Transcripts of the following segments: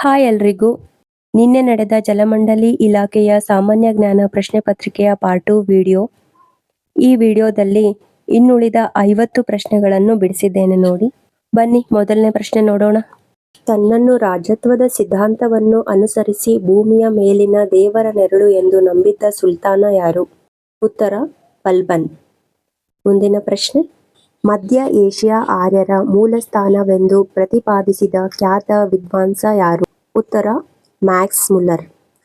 Hi ಎಲ್ರಿಗೂ. ನಿನ್ನೆ ನಡೆದ ಜಲಮಂಡಲಿ ಇಲಾಖೆಯ ಸಾಮಾನ್ಯ ಜ್ಞಾನ ಪ್ರಶ್ನೆ ಪತ್ರಿಕೆಯ ಪಾರ್ಟ್ ಟು ವಿಡಿಯೋ. ಈ ವಿಡಿಯೋದಲ್ಲಿ ಇನ್ನುಳಿದ ಐವತ್ತು ಪ್ರಶ್ನೆಗಳನ್ನು ಬಿಡಿಸಿದ್ದೇನೆ ನೋಡಿ. ಬನ್ನಿ, ಮೊದಲನೇ ಪ್ರಶ್ನೆ ನೋಡೋಣ. ತನ್ನನ್ನು ರಾಜತ್ವದ ಸಿದ್ಧಾಂತವನ್ನು ಅನುಸರಿಸಿ ಭೂಮಿಯ ಮೇಲಿನ ದೇವರ ನೆರಳು ಎಂದು ನಂಬಿದ್ದ ಸುಲ್ತಾನ ಯಾರು? ಉತ್ತರ ಬಲ್ಬನ್ ಮುಂದಿನ ಪ್ರಶ್ನೆ. ಮಧ್ಯ ಏಷ್ಯಾ ಆರ್ಯರ ಮೂಲಸ್ಥಾನವೆಂದು ಪ್ರತಿಪಾದಿಸಿದ ಖ್ಯಾತ ವಿದ್ವಾಂಸ ಯಾರು? ಉತ್ತರ, ಮ್ಯಾಕ್ಸ್ ಮುಲ್ಲರ್.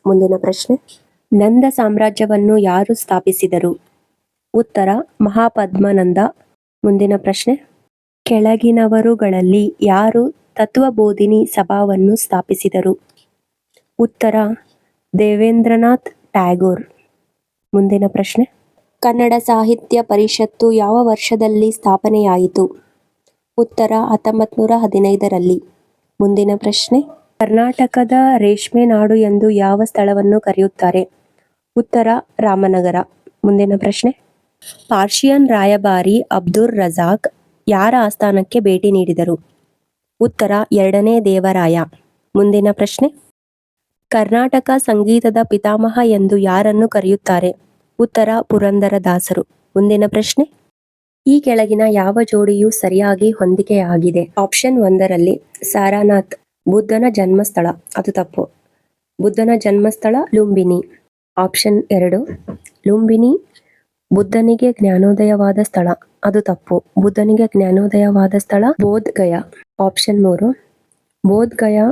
ಮುಂದಿನ ಪ್ರಶ್ನೆ. ನಂದ ಸಾಮ್ರಾಜ್ಯವನ್ನು ಯಾರು ಸ್ಥಾಪಿಸಿದರು? ಉತ್ತರ, ಮಹಾಪದ್ಮನಂದ. ಮುಂದಿನ ಪ್ರಶ್ನೆ. ಕೆಳಗಿನವರುಗಳಲ್ಲಿ ಯಾರು ತತ್ವಬೋಧಿನಿ ಸಭಾವನ್ನು ಸ್ಥಾಪಿಸಿದರು? ಉತ್ತರ, ದೇವೇಂದ್ರನಾಥ್ ಟ್ಯಾಗೋರ್. ಮುಂದಿನ ಪ್ರಶ್ನೆ. ಕನ್ನಡ ಸಾಹಿತ್ಯ ಪರಿಷತ್ತು ಯಾವ ವರ್ಷದಲ್ಲಿ ಸ್ಥಾಪನೆಯಾಯಿತು? ಉತ್ತರ ಹತ್ತೊಂಬತ್ತು ನೂರ ಹದಿನೈದರಲ್ಲಿ. ಮುಂದಿನ ಪ್ರಶ್ನೆ. ಕರ್ನಾಟಕದ ರೇಷ್ಮೆ ನಾಡು ಎಂದು ಯಾವ ಸ್ಥಳವನ್ನು ಕರೆಯುತ್ತಾರೆ? ಉತ್ತರ, ರಾಮನಗರ. ಮುಂದಿನ ಪ್ರಶ್ನೆ. ಪಾರ್ಷಿಯನ್ ರಾಯಭಾರಿ ಅಬ್ದುಲ್ ರಜಾಕ್ ಯಾರ ಆಸ್ಥಾನಕ್ಕೆ ಭೇಟಿ ನೀಡಿದರು? ಉತ್ತರ, ಎರಡನೇ ದೇವರಾಯ. ಮುಂದಿನ ಪ್ರಶ್ನೆ. ಕರ್ನಾಟಕ ಸಂಗೀತದ ಪಿತಾಮಹ ಎಂದು ಯಾರನ್ನು ಕರೆಯುತ್ತಾರೆ? ಉತ್ತರ ಪುರಂದರದಾಸರು ಮುಂದಿನ ಪ್ರಶ್ನೆ. ಈ ಕೆಳಗಿನ ಯಾವ ಜೋಡಿಯು ಸರಿಯಾಗಿ ಹೊಂದಿಕೆಯಾಗಿದೆ? ಆಪ್ಷನ್ ಒಂದರಲ್ಲಿ, ಸಾರಾನಾಥ್. ಬುದ್ಧನ ಜನ್ಮಸ್ಥಳ, ಅದು ತಪ್ಪು. ಬುದ್ಧನ ಜನ್ಮಸ್ಥಳ ಲುಂಬಿನಿ. ಆಪ್ಷನ್ ಎರಡು, ಲುಂಬಿನಿ ಬುದ್ಧನಿಗೆ ಜ್ಞಾನೋದಯವಾದ ಸ್ಥಳ, ಅದು ತಪ್ಪು. ಬುದ್ಧನಿಗೆ ಜ್ಞಾನೋದಯವಾದ ಸ್ಥಳ ಬೋಧ್ ಗಯಾ ಆಪ್ಷನ್ ಮೂರು ಬೋಧ್ ಗಯಾ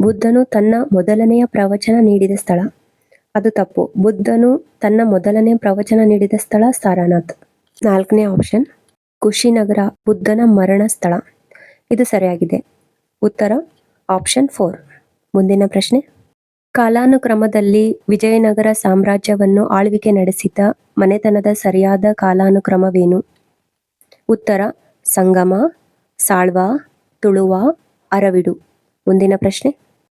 ಬುದ್ಧನು ತನ್ನ ಮೊದಲನೆಯ ಪ್ರವಚನ ನೀಡಿದ ಸ್ಥಳ, ಅದು ತಪ್ಪು. ಬುದ್ಧನು ತನ್ನ ಮೊದಲನೇ ಪ್ರವಚನ ನೀಡಿದ ಸ್ಥಳ ಸಾರಾನಾಥ್. ನಾಲ್ಕನೇ ಆಪ್ಷನ್, ಕುಶಿನಗರ ಬುದ್ಧನ ಮರಣ ಸ್ಥಳ. ಇದು ಸರಿಯಾಗಿದೆ. ಉತ್ತರ ಆಪ್ಷನ್ ಫೋರ್. ಮುಂದಿನ ಪ್ರಶ್ನೆ. ಕಾಲಾನುಕ್ರಮದಲ್ಲಿ ವಿಜಯನಗರ ಸಾಮ್ರಾಜ್ಯವನ್ನು ಆಳ್ವಿಕೆ ನಡೆಸಿದ ಮನೆತನದ ಸರಿಯಾದ ಕಾಲಾನುಕ್ರಮವೇನು? ಉತ್ತರ, ಸಂಗಮ, ಸಾಳ್ವ, ತುಳುವ, ಅರವಿಡು. ಮುಂದಿನ ಪ್ರಶ್ನೆ.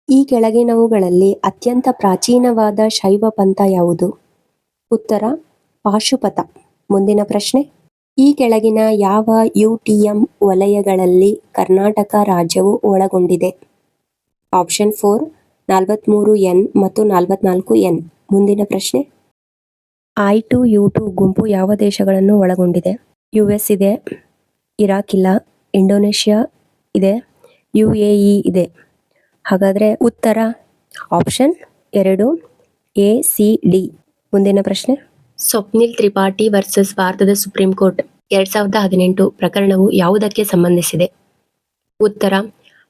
ಈ ಕೆಳಗಿನವುಗಳಲ್ಲಿ ಅತ್ಯಂತ ಪ್ರಾಚೀನವಾದ ಶೈವ ಪಂಥ ಯಾವುದು? ಉತ್ತರ ಪಾಶುಪಥ ಮುಂದಿನ ಪ್ರಶ್ನೆ. ಈ ಕೆಳಗಿನ ಯಾವ ಯುಟಿಎಂ ವಲಯಗಳಲ್ಲಿ ಕರ್ನಾಟಕ ರಾಜ್ಯವು ಒಳಗೊಂಡಿದೆ? ಆಪ್ಷನ್ ಫೋರ್ ನಲವತ್ತ್ಮೂರು ಎನ್ ಮತ್ತು ನಲವತ್ನಾಲ್ಕು ಎನ್. ಮುಂದಿನ ಪ್ರಶ್ನೆ. ಐ ಟು ಯು ಟು ಗುಂಪು ಯಾವ ದೇಶಗಳನ್ನು ಒಳಗೊಂಡಿದೆ? ಯು ಎಸ್ ಇದೆ ಇರಾಕ್ ಇಲ್ಲ ಇಂಡೋನೇಷ್ಯಾ ಇದೆ ಯು ಎ ಇ ಇದೆ. ಹಾಗಾದರೆ ಉತ್ತರ ಆಪ್ಷನ್ ಎರಡು ಎ ಸಿ ಡಿ ಮುಂದಿನ ಪ್ರಶ್ನೆ. ಸ್ವಪ್ನಿಲ್ ತ್ರಿಪಾಠಿ ವರ್ಸಸ್ ಭಾರತದ ಸುಪ್ರೀಂ ಕೋರ್ಟ್ ಎರಡ್ ಸಾವಿರದ ಹದಿನೆಂಟು ಪ್ರಕರಣವು ಯಾವುದಕ್ಕೆ ಸಂಬಂಧಿಸಿದೆ? ಉತ್ತರ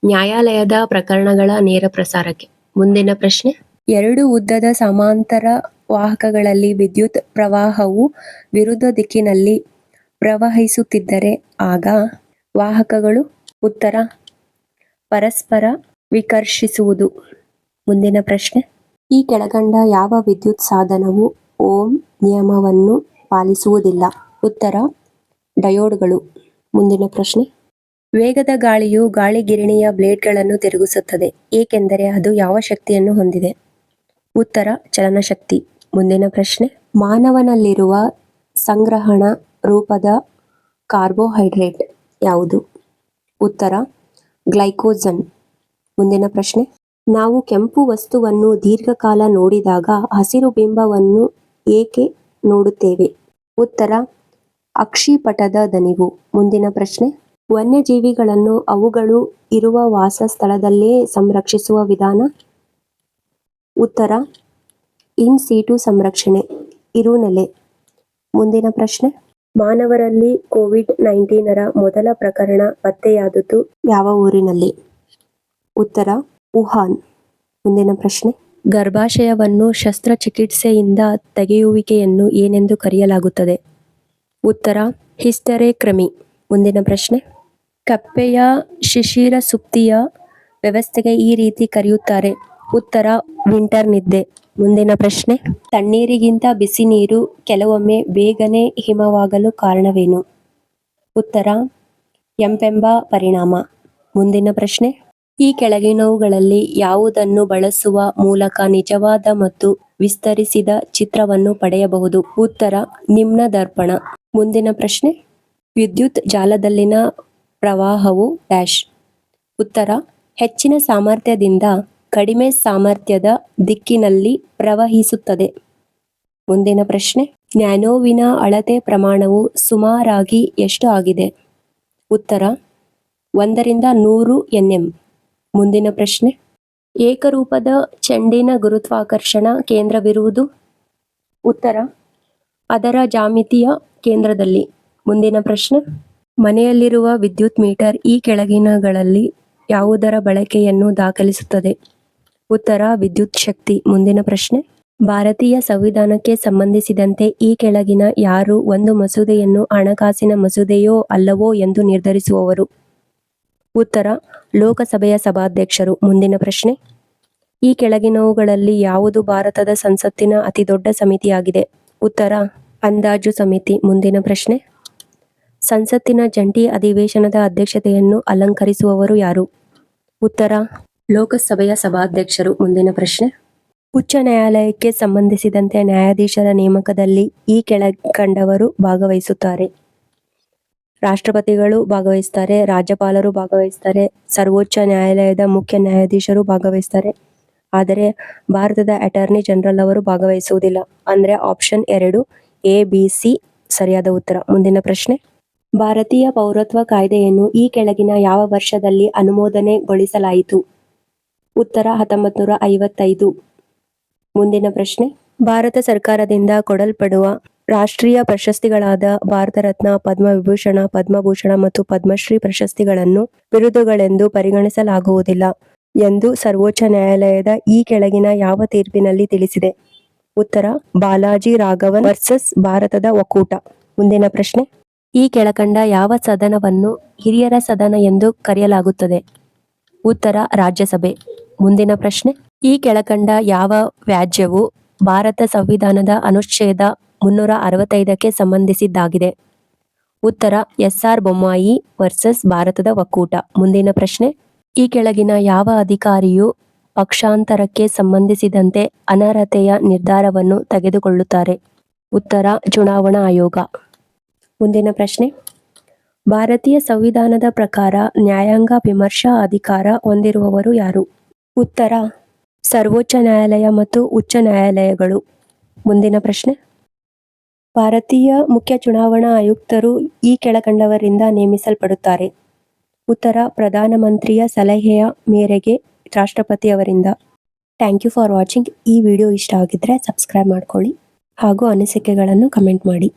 ನ್ಯಾಯಾಲಯದ ಪ್ರಕರಣಗಳ ನೇರ ಪ್ರಸಾರಕ್ಕೆ. ಮುಂದಿನ ಪ್ರಶ್ನೆ. ಎರಡು ಉದ್ದದ ಸಮಾಂತರ ವಾಹಕಗಳಲ್ಲಿ ವಿದ್ಯುತ್ ಪ್ರವಾಹವು ವಿರುದ್ಧ ದಿಕ್ಕಿನಲ್ಲಿ ಪ್ರವಹಿಸುತ್ತಿದ್ದರೆ ಆಗ ವಾಹಕಗಳು ಉತ್ತರ, ಪರಸ್ಪರ ವಿಕರ್ಷಿಸುವುದು. ಮುಂದಿನ ಪ್ರಶ್ನೆ. ಈ ಕೆಳಗಂಡ ಯಾವ ವಿದ್ಯುತ್ ಸಾಧನವು ಓಮ್ ನಿಯಮವನ್ನು ಪಾಲಿಸುವುದಿಲ್ಲ? ಉತ್ತರ, ಡಯೋಡ್ಗಳು. ಮುಂದಿನ ಪ್ರಶ್ನೆ. ವೇಗದ ಗಾಳಿಯು ಗಾಳಿಗಿರಣಿಯ ಬ್ಲೇಡ್ಗಳನ್ನು ತಿರುಗಿಸುತ್ತದೆ, ಏಕೆಂದರೆ ಅದು ಯಾವ ಶಕ್ತಿಯನ್ನು ಹೊಂದಿದೆ? ಉತ್ತರ, ಚಲನಶಕ್ತಿ. ಮುಂದಿನ ಪ್ರಶ್ನೆ, ಮಾನವನಲ್ಲಿರುವ ಸಂಗ್ರಹಣ ರೂಪದ ಕಾರ್ಬೋಹೈಡ್ರೇಟ್ ಯಾವುದು? ಉತ್ತರ ಗ್ಲೈಕೋಜನ್ ಮುಂದಿನ ಪ್ರಶ್ನೆ, ನಾವು ಕೆಂಪು ವಸ್ತುವನ್ನು ದೀರ್ಘಕಾಲ ನೋಡಿದಾಗ ಹಸಿರು ಬಿಂಬವನ್ನು ಏಕೆ ನೋಡುತ್ತೇವೆ? ಉತ್ತರ, ಅಕ್ಷಿಪಟದ ದನಿವು. ಮುಂದಿನ ಪ್ರಶ್ನೆ ವನ್ಯಜೀವಿಗಳನ್ನು ಅವುಗಳು ಇರುವ ವಾಸಸ್ಥಳದಲ್ಲೇ ಸಂರಕ್ಷಿಸುವ ವಿಧಾನ? ಉತ್ತರ, ಇನ್ ಸೀಟು ಸಂರಕ್ಷಣೆ, ಇರುನೆಲೆ. ಮುಂದಿನ ಪ್ರಶ್ನೆ. ಮಾನವರಲ್ಲಿ ಕೋವಿಡ್ ನೈನ್ಟೀನರ ಮೊದಲ ಪ್ರಕರಣ ಪತ್ತೆಯಾದದ್ದು ಯಾವ ಊರಿನಲ್ಲಿ? ಉತ್ತರ, ವುಹಾನ್. ಮುಂದಿನ ಪ್ರಶ್ನೆ. ಗರ್ಭಾಶಯವನ್ನು ಶಸ್ತ್ರಚಿಕಿತ್ಸೆಯಿಂದ ತೆಗೆಯುವಿಕೆಯನ್ನು ಏನೆಂದು ಕರೆಯಲಾಗುತ್ತದೆ? ಉತ್ತರ ಹಿಸ್ಟರೆಕ್ರಮಿ ಮುಂದಿನ ಪ್ರಶ್ನೆ. ಕಪ್ಪೆಯ ಶಿಶಿರ ಸುಪ್ತಿಯ ವ್ಯವಸ್ಥೆಗೆ ಈ ರೀತಿ ಕರೆಯುತ್ತಾರೆ. ಉತ್ತರ, ವಿಂಟರ್ ನಿದ್ದೆ. ಮುಂದಿನ ಪ್ರಶ್ನೆ. ತಣ್ಣೀರಿಗಿಂತ ಬಿಸಿ ನೀರು ಕೆಲವೊಮ್ಮೆ ಬೇಗನೆ ಹಿಮವಾಗಲು ಕಾರಣವೇನು? ಉತ್ತರ, ಎಂಪೆಂಬ ಪರಿಣಾಮ. ಮುಂದಿನ ಪ್ರಶ್ನೆ. ಈ ಕೆಳಗಿನವುಗಳಲ್ಲಿ ಯಾವುದನ್ನು ಬಳಸುವ ಮೂಲಕ ನಿಜವಾದ ಮತ್ತು ವಿಸ್ತರಿಸಿದ ಚಿತ್ರವನ್ನು ಪಡೆಯಬಹುದು? ಉತ್ತರ, ನಿಮ್ನ ದರ್ಪಣ. ಮುಂದಿನ ಪ್ರಶ್ನೆ. ವಿದ್ಯುತ್ ಜಾಲದಲ್ಲಿನ ಪ್ರವಾಹವು ಡ್ಯಾಶ್. ಉತ್ತರ, ಹೆಚ್ಚಿನ ಸಾಮರ್ಥ್ಯದಿಂದ ಕಡಿಮೆ ಸಾಮರ್ಥ್ಯದ ದಿಕ್ಕಿನಲ್ಲಿ ಪ್ರವಹಿಸುತ್ತದೆ. ಮುಂದಿನ ಪ್ರಶ್ನೆ, ನ್ಯಾನೋವಿನ ಅಳತೆ ಪ್ರಮಾಣವು ಸುಮಾರಾಗಿ ಎಷ್ಟು ಆಗಿದೆ? ಉತ್ತರ, ಒಂದರಿಂದ ನೂರು ಎನ್ಎಂ. ಮುಂದಿನ ಪ್ರಶ್ನೆ, ಏಕರೂಪದ ಚೆಂಡಿನ ಗುರುತ್ವಾಕರ್ಷಣ ಕೇಂದ್ರವಿರುವುದು? ಉತ್ತರ, ಅದರ ಜಾಮಿತಿಯ ಕೇಂದ್ರದಲ್ಲಿ. ಮುಂದಿನ ಪ್ರಶ್ನೆ ಮನೆಯಲ್ಲಿರುವ ವಿದ್ಯುತ್ ಮೀಟರ್ ಈ ಕೆಳಗಿನಗಳಲ್ಲಿ ಯಾವುದರ ಬಳಕೆಯನ್ನು ದಾಖಲಿಸುತ್ತದೆ? ಉತ್ತರ, ವಿದ್ಯುತ್ ಶಕ್ತಿ. ಮುಂದಿನ ಪ್ರಶ್ನೆ. ಭಾರತೀಯ ಸಂವಿಧಾನಕ್ಕೆ ಸಂಬಂಧಿಸಿದಂತೆ ಈ ಕೆಳಗಿನ ಯಾರು ಒಂದು ಮಸೂದೆಯನ್ನು ಹಣಕಾಸಿನ ಮಸೂದೆಯೋ ಅಲ್ಲವೋ ಎಂದು ನಿರ್ಧರಿಸುವವರು? ಉತ್ತರ, ಲೋಕಸಭೆಯ ಸಭಾಧ್ಯಕ್ಷರು. ಮುಂದಿನ ಪ್ರಶ್ನೆ. ಈ ಕೆಳಗಿನವುಗಳಲ್ಲಿ ಯಾವುದು ಭಾರತದ ಸಂಸತ್ತಿನ ಅತಿದೊಡ್ಡ ಸಮಿತಿಯಾಗಿದೆ? ಉತ್ತರ, ಅಂದಾಜು ಸಮಿತಿ. ಮುಂದಿನ ಪ್ರಶ್ನೆ. ಸಂಸತ್ತಿನ ಜಂಟಿ ಅಧಿವೇಶನದ ಅಧ್ಯಕ್ಷತೆಯನ್ನು ಅಲಂಕರಿಸುವವರು ಯಾರು? ಉತ್ತರ, ಲೋಕಸಭೆಯ ಸಭಾಧ್ಯಕ್ಷರು. ಮುಂದಿನ ಪ್ರಶ್ನೆ. ಉಚ್ಚ ನ್ಯಾಯಾಲಯಕ್ಕೆ ಸಂಬಂಧಿಸಿದಂತೆ ನ್ಯಾಯಾಧೀಶರ ನೇಮಕದಲ್ಲಿ ಈ ಕೆಳಕಂಡವರು ಭಾಗವಹಿಸುತ್ತಾರೆ. ರಾಷ್ಟ್ರಪತಿಗಳು ಭಾಗವಹಿಸ್ತಾರೆ ರಾಜ್ಯಪಾಲರು ಭಾಗವಹಿಸ್ತಾರೆ ಸರ್ವೋಚ್ಚ ನ್ಯಾಯಾಲಯದ ಮುಖ್ಯ ನ್ಯಾಯಾಧೀಶರು ಭಾಗವಹಿಸ್ತಾರೆ ಆದರೆ ಭಾರತದ ಅಟಾರ್ನಿ ಜನರಲ್ ಅವರು ಭಾಗವಹಿಸುವುದಿಲ್ಲ. ಅಂದ್ರೆ ಆಪ್ಷನ್ ಎರಡು, ಎ, ಬಿ, ಸಿ, ಸರಿಯಾದ ಉತ್ತರ. ಮುಂದಿನ ಪ್ರಶ್ನೆ. ಭಾರತೀಯ ಪೌರತ್ವ ಕಾಯ್ದೆಯನ್ನು ಈ ಕೆಳಗಿನ ಯಾವ ವರ್ಷದಲ್ಲಿ ಅನುಮೋದನೆಗೊಳಿಸಲಾಯಿತು? ಉತ್ತರ ಹತ್ತೊಂಬತ್ತು ನೂರ ಐವತ್ತೈದು. ಮುಂದಿನ ಪ್ರಶ್ನೆ. ಭಾರತ ಸರ್ಕಾರದಿಂದ ಕೊಡಲ್ಪಡುವ ರಾಷ್ಟ್ರೀಯ ಪ್ರಶಸ್ತಿಗಳಾದ ಭಾರತ ರತ್ನ ಪದ್ಮವಿಭೂಷಣ, ಪದ್ಮಭೂಷಣ ಮತ್ತು ಪದ್ಮಶ್ರೀ ಪ್ರಶಸ್ತಿಗಳನ್ನು ಬಿರುದುಗಳೆಂದು ಪರಿಗಣಿಸಲಾಗುವುದಿಲ್ಲ ಎಂದು ಸರ್ವೋಚ್ಚ ನ್ಯಾಯಾಲಯದ ಈ ಕೆಳಗಿನ ಯಾವ ತೀರ್ಪಿನಲ್ಲಿ ತಿಳಿಸಿದೆ? ಉತ್ತರ. ಬಾಲಾಜಿ ರಾಘವನ್ ವರ್ಸಸ್ ಭಾರತದ ಒಕ್ಕೂಟ. ಮುಂದಿನ ಪ್ರಶ್ನೆ. ಈ ಕೆಳಕಂಡ ಯಾವ ಸದನವನ್ನು ಹಿರಿಯರ ಸದನ ಎಂದು ಕರೆಯಲಾಗುತ್ತದೆ? ಉತ್ತರ, ರಾಜ್ಯಸಭೆ. ಮುಂದಿನ ಪ್ರಶ್ನೆ. ಈ ಕೆಳಕಂಡ ಯಾವ ವ್ಯಾಜ್ಯವು ಭಾರತ ಸಂವಿಧಾನದ ಅನುಚ್ಛೇದ ಮುನ್ನೂರ ಅರವತ್ತೈದಕ್ಕೆ ಸಂಬಂಧಿಸಿದ್ದಾಗಿದೆ? ಉತ್ತರ ಎಸ್ ಆರ್ ಬೊಮ್ಮಾಯಿ ವರ್ಸಸ್ ಭಾರತದ ಒಕ್ಕೂಟ. ಮುಂದಿನ ಪ್ರಶ್ನೆ. ಈ ಕೆಳಗಿನ ಯಾವ ಅಧಿಕಾರಿಯು ಪಕ್ಷಾಂತರಕ್ಕೆ ಸಂಬಂಧಿಸಿದಂತೆ ಅನರ್ಹತೆಯ ನಿರ್ಧಾರವನ್ನು ತೆಗೆದುಕೊಳ್ಳುತ್ತಾರೆ? ಉತ್ತರ, ಚುನಾವಣಾ ಆಯೋಗ. ಮುಂದಿನ ಪ್ರಶ್ನೆ. ಭಾರತೀಯ ಸಂವಿಧಾನದ ಪ್ರಕಾರ ನ್ಯಾಯಾಂಗ ವಿಮರ್ಶಾ ಅಧಿಕಾರ ಹೊಂದಿರುವವರು ಯಾರು? ಉತ್ತರ, ಸರ್ವೋಚ್ಚ ನ್ಯಾಯಾಲಯ ಮತ್ತು ಉಚ್ಚ ನ್ಯಾಯಾಲಯಗಳು. ಮುಂದಿನ ಪ್ರಶ್ನೆ. ಭಾರತೀಯ ಮುಖ್ಯ ಚುನಾವಣಾ ಆಯುಕ್ತರು ಈ ಕೆಳಕಂಡವರಿಂದ ನೇಮಿಸಲ್ಪಡುತ್ತಾರೆ. ಉತ್ತರ, ಪ್ರಧಾನಮಂತ್ರಿಯ ಸಲಹೆಯ ಮೇರೆಗೆ ರಾಷ್ಟ್ರಪತಿ ಅವರಿಂದ. Thank you for watching. ಈ ವಿಡಿಯೋ ಇಷ್ಟ ಆಗಿದ್ರೆ ಸಬ್ಸ್ಕ್ರೈಬ್ ಮಾಡ್ಕೊಳ್ಳಿ ಹಾಗೂ ಅನಿಸಿಕೆಗಳನ್ನು ಕಮೆಂಟ್ ಮಾಡಿ.